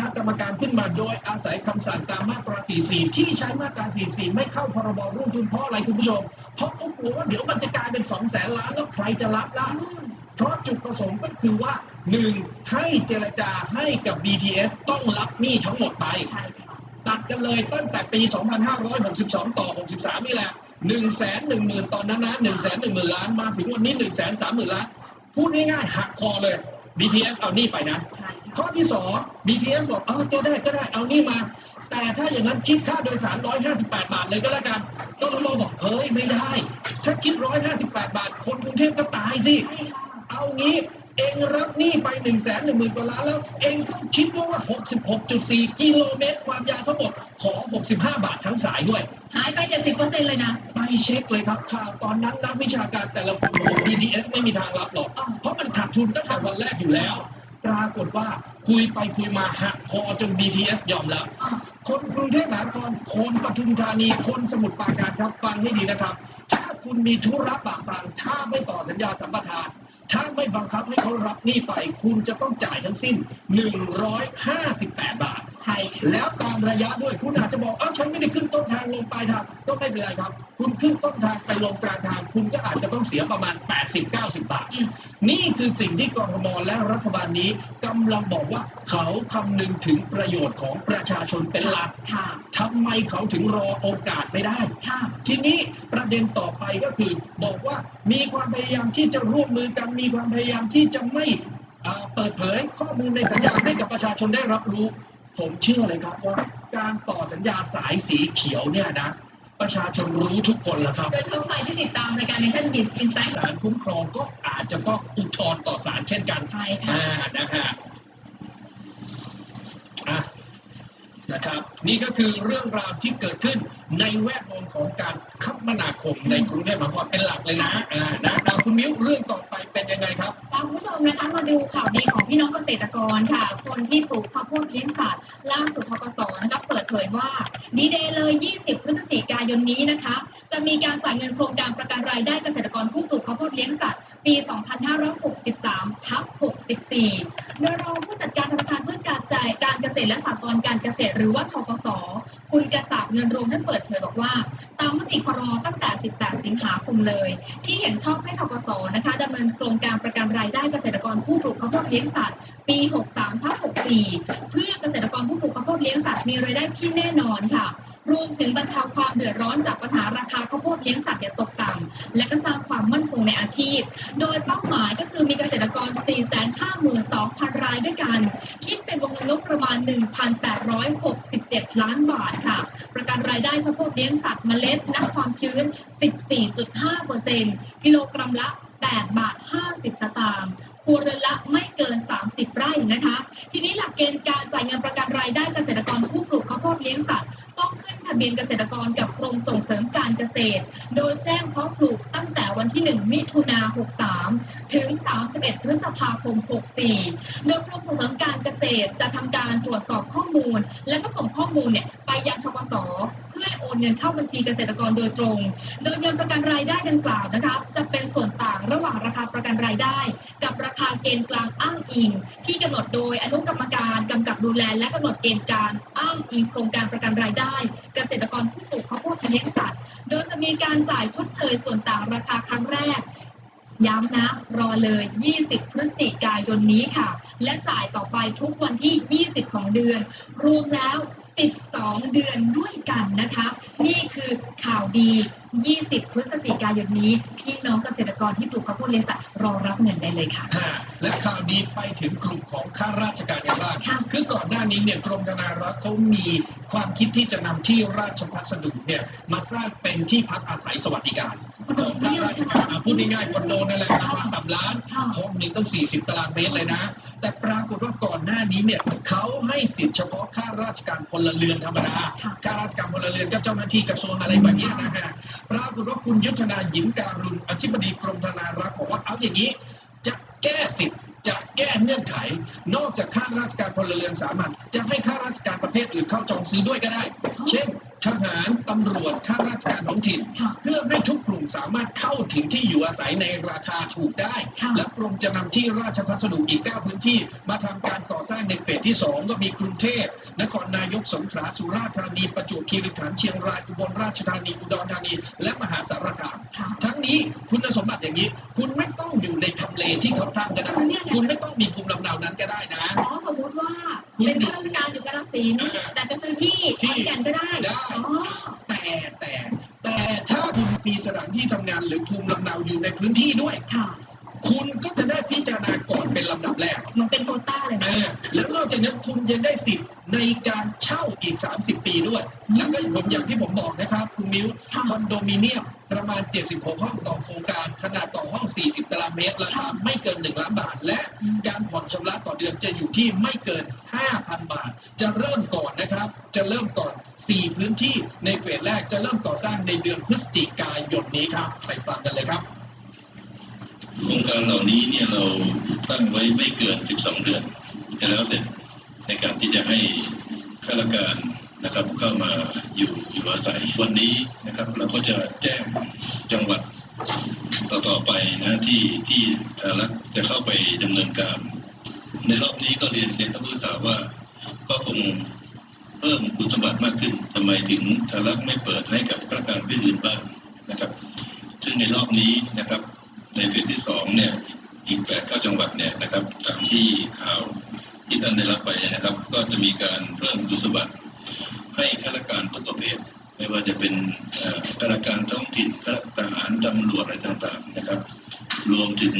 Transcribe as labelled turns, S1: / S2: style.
S1: ณะกรรมการขึ้นมาโดยอาศัยคำสั่งตามมาตรา 44 ที่ใช้มาตรา 44 ไม่เข้าพรบร่วมทุนเพราะอะไรคุณผู้ชม เพราะเขากลัวว่าเดี๋ยวมันจะกลายเป็น2แสนล้านแล้วใครจะรับล่ะเพราะจุดประสงค์ก็คือว่า 1. ให้เจรจาให้กับ BTS ต้องรับหนี้ทั้งหมดไปตัดกันเลยตั้งแต่ปี 2562 ต่อ 63 นี่แหละ 1 1 0 0 0 0 ตอนนั้นนะ 1 1 0 0 0 0 ล้าน มาถึงวันนี้ 1 3 0 0 0 0 ล้าน พูดง่ายๆ หักคอเลย BTS เอานี่ไปนะ
S2: ใช่ค่ะ
S1: ข้อที่2 BTS บอกเออก็ได้ก็ได้เอานี่มา แต่ถ้าอย่างนั้นคิดค่าโดยสาร 158 บาทเลยก็แล้วกันกทมบอกเฮ้ยไม่ได้ ถ้าคิด 158 บาท คนกรุงเทพก็ตายสิ
S2: ใช่ค่ะ
S1: เอางี้เองรับหนี้ไป1นึ่งแสนหนึ่งหมื่นกว่าล้านแล้วเองต้องคิดด้วยว่า 66.4 กิโลเมตรความยาวทั้งหมดขอ 65 บาททั้งสายด้วย
S2: หายไปเจ็ดสิบเปอร์เซ็นต์เลยนะ
S1: ไปเช็คเลยครับข่าวตอนนั้นนักวิชาการแต่ละคนบอก BTS ไม่มีทางรับหรอกเพราะมันขาดทุนตั้งแต่วันแรกอยู่แล้ว ปรากฏว่าคุยไปคุยมาหักคอจน BTS ยอมรับ
S2: อะ
S1: คนกรุงเทพมหานครคนปทุมธานีคนสมุทรปราการครับฟังให้ดีนะครับ ถ้าคุณมีธุระบากบั่นถ้าไม่ต่อสัญญาสัมปทานถ้าไม่บังคับให้เขารับหนี้ไป คุณจะต้องจ่ายทั้งสิ้น 158 บาท แล้วตามระยะด้วยคุณอาจจะบอกเอ้าฉันไม่ได้ขึ้นต้นทางลงปลายทางก็ไม่เป็นไรครับ คุณขึ้นต้นทางไปลงกลางทาง คุณก็อาจจะต้องเสียประมาณ 80-90 บาท
S2: อืม
S1: นี่คือสิ่งที่กรทมและรัฐบาลนี้กำลังบอกว่าเขาคำนึงถึงประโยชน์ของประชาชนเป็นหลัก
S2: ค่ะ
S1: ทำไมเขาถึงรอโอกาสไม่ได้
S2: ค่ะ
S1: ทีนี้ประเด็นต่อไปก็คือบอกว่ามีความพยายามที่จะร่วมมือกันมีความพยายามที่จะไม่เอ่อเปิดเผยข้อมูลในสัญญาให้กับประชาชนได้รับรู้ ผมเชื่อเลยครับว่าการต่อสัญญาสายสีเขียวเนี่ยนะประชาชนรู้ทุกคนแล้วครับ
S2: โดยเฉพาะใครที่ติดตามรายการในชั้นบินอินไซต์
S1: ศาลคุ้มครองก็อาจจะต้องอุทธรณ์ต่อศาลเช่นกัน
S2: ใช่ค่ะ
S1: อ่านะฮะอะนะครับ นี่ก็คือเรื่องราวที่เกิดขึ้นในแวดวงของการคมนาคมในกรุงเทพมหานครเป็นหลักเลยนะอ่านะเอาคุณมิ้วเรื่องต่อไปเป็นยังไงครับ
S2: ตาคุณผู้ชมนะคะมาดูข่าวดีของพี่น้องเกษตรกรค่ะ คนที่ปลูกข้าวโพดเลี้ยงสัตว์ล่าสุดทกสนะคะเปิดเผยว่าดีเดย์เลย 20 พฤศจิกายนนี้นะคะ จะมีการจ่ายเงินโครงการประกันรายได้เกษตรกรผู้ปลูกข้าวโพดเลี้ยงสัตว์ปี 2563 ทับ 64 โดยรองผู้จัดการธนาคารเพื่อการจ่ายการเกษตรและสหกรณ์การเกษตรหรือว่าทกส คุณกษาบเงินรวมท่านเปิดเผยบอกว่า ตามมติครมตั้งแต่ 18 สิงหาคมเลย ที่เห็นชอบให้ทกสนะคะดำเนินโครงการประกันรายได้เกษตรกรผู้ปลูกข้าวโพดเลี้ยงสัตว์ปี 63ทับ64 เพื่อเกษตรกรผู้ปลูกข้าวโพดเลี้ยงสัตว์มีรายได้ที่แน่นอนค่ะรวมถึงบรรเทาความเดือดร้อนจากปัญหาราคาข้าวโพดเลี้ยงสัตว์เนี่ตกต่ำและก็สร้างความมั่นคงในอาชีพ โดยเป้าหมายก็คือมีเกษตรกร 452,000ายด้วยกัน คิดเป็นวงเงินงบประมาณ 1,867 ล้านบาทค่ะ ประกันรายได้ข้าวโพดเลี้ยงสัตว์เมล็ดณความชื้น 14.5%กิโลกรัมละ 8 บาท 50 สตางค์ครัวเรือนละไม่เกิน 30 ไร่นะคะ ทีนี้หลักเกณฑ์การจ่ายเงินประกันรายได้เกษตรกรผู้ปลูกข้าวโพดเลี้ยงสัตว์ต้องขึ้น ทะเบียนเกษตรกรกับกรมส่งเสริมการเกษตร โดยแจ้งเพาะปลูกตั้งแต่วันที่ 1 มิถุนา 63 ถึง 31 พฤษภาคม 64 โดยกรมส่งเสริมการเกษตรจะทำการตรวจสอบข้อมูล และก็ส่งข้อมูลเนี่ยไปยังทกส พื่อโอนเงินเข้าบัญชีเกษตรกรโดยตรง โดยเงินประกันรายได้ดังกล่าวนะคะ จะเป็นส่วนต่างระหว่างราคาประกันรายได้ กับราคาเกณฑ์กลางอ้างอิง ที่กำหนดโดยอนุกรรมการกำกับดูแลและกำหนดเกณฑ์การอ้างอิงโครงการประกันรายได้ เกษตรกรผู้ปลูกข้าวโพดเลี้ยงสัตว์ โดยจะมีการจ่ายชดเชยส่วนต่างราคาครั้งแรกย้ำนะรอเลย 20 พฤศจิกายนนี้ค่ะ และจ่ายต่อไปทุกวันที่ 20 ของเดือน รวมแล้ว 12 เดือนด้วยกันนะคะ นี่คือข่าวดี 20 พฤศจิกายนนี้ พี่น้องเกษตรกรที่ปลูกข้าวโพดเลี้ยงสัตว์รอรับเงินได้เลยค่ะ
S1: อ่าและข่าวดีไปถึงกลุ่มของข้าราชการกันบ้าง
S2: ค่ะ
S1: คือก่อนหน้านี้เนี่ยกรมธนารักษ์เขามีความคิดที่จะนำที่ราชพัสดุเนี่ยมาสร้างเป็นที่พักอาศัยสวัสดิการของข้าราชการอะพูดง่ายๆคอนโดนั่นแหละราคาต่ำล้าน
S2: ค่ะ
S1: ห้องหนึงต้อง 40 ตารางเมตรเลยนะ แต่ปรากฏว่าก่อนหน้านี้เนี่ยเขาให้สิทธิ์เฉพาะข้าราชการพลเรือนธรรมดา
S2: ค่ะ
S1: ข้าราชการพลเรือนก็เจ้าหน้าที่กระทรวงอะไรแบบเนี้ยนะฮะปรากฏว่าคุณยุทธนาหยิมการุณอธิบดีกรมธนารักษ์บอกว่าเอาอย่างนี้ จะแก้สิทธิ์จะแก้เงื่อนไข นอกจากข้าราชการพลเรือนสามัญจะให้ข้าราชการประเภทอื่นเข้าจองซื้อด้วยก็ได้ เช่นทหารตำรวจข้าราชการท้องถิ่น
S2: ค่ะ
S1: เพื่อให้ทุกกลุ่ม สามารถเข้าถึงที่อยู่อาศัยในราคาถูกได้
S2: ค่ะ
S1: และกรมจะนำที่ราชพัสดุอีก 9 พื้นที่ มาทำการก่อสร้างในเฟสที่ 2 ก็มีกรุงเทพ นครนายกสงขลาสุราษฎร์ธานี ประจวบคีรีขันธ์เชียงรายอุบลราชธานีอุดรธานี และมหาสารคาม
S2: ค่ะ
S1: ทั้งนี้คุณสมบัติอย่างนี้ คุณไม่ต้องอยู่ในทำเลที่เขาตั้งก็ได้ คุณไม่ต้องมีภูมิลำเนานั้นก็ได้นะ
S2: ขอสมมติว่า
S1: คุณ
S2: เป็นข้าราชการอยู่กาฬสินธุ์
S1: อ่า
S2: แต่เป็นพื้นที่ขอนแก่นก็ได้
S1: ได้
S2: อ๋อ
S1: แต่แต่ แต่ถ้าคุณมีสถานที่ทำงานหรือภูมิลำเนาอยู่ในพื้นที่ด้วย
S2: ค่ะ
S1: คุณก็จะได้พิจารณาก่อนเป็นลำดับแรก
S2: เหมันเป็นโควต้าเลยนะ
S1: อ่าแล้วนอกจากนั้นคุณยังได้สิทธิ์ในการเช่าอีก 30 ปีด้วย แล้วก็ผมอย่างที่ผมบอกนะครับ คุณมิ้ว
S2: ค่ะ
S1: คอนโดมิเนียมประมาณ 76 ห้องต่อโครงการ ขนาดต่อห้อง 40 ตารางเมตร ราคาไม่เกิน 1 ล้านบาท และการผ่อน ชำระต่อเดือนจะอยู่ที่ไม่เกิน 5,000 บาท จะเริ่มก่อนนะครับ จะเริ่มก่อน 4 พื้นที่ในเฟสแรกจะเริ่มก่อสร้างในเดือนพฤศจิกายนนี้ครับไปฟังกันเลยครับ
S3: โครงการเหล่านี้เนี่ยเราตั้งไว้ไม่เกิน 12 เดือนจะแล้วเสร็จในการที่จะให้ข้าราชการนะครับเข้ามาอยู่อยู่อาศัยวันนี้นะครับเราก็จะแจ้งจังหวัดต่อๆไปนะที่ที่ทางรัฐจะเข้าไปดำเนินการ ในรอบนี้ก็เรียนเรียนท่านผู้ข่าวว่า ก็คงเพิ่มคุณสมบัติมากขึ้นทำไมถึงทารัฐไม่เปิดให้กับข้าราชการพื้อื่นบ้างนะครับ ซึ่งในรอบนี้นะครับ ในเฟสที่สองเนี่ยอีกแปดเก้าจังหวัดเนี่ยนะครับตามที่ข่าวที่ท่านได้รับไปนะครับ ก็จะมีการเพิ่มคุณสมบัติให้ข้าราชการทุกประเภทไม่ว่าจะเป็นข้าราชการท้องถิ่นข้าราชการทหารตำรวจอะไรต่างๆนะครับ รวมถึง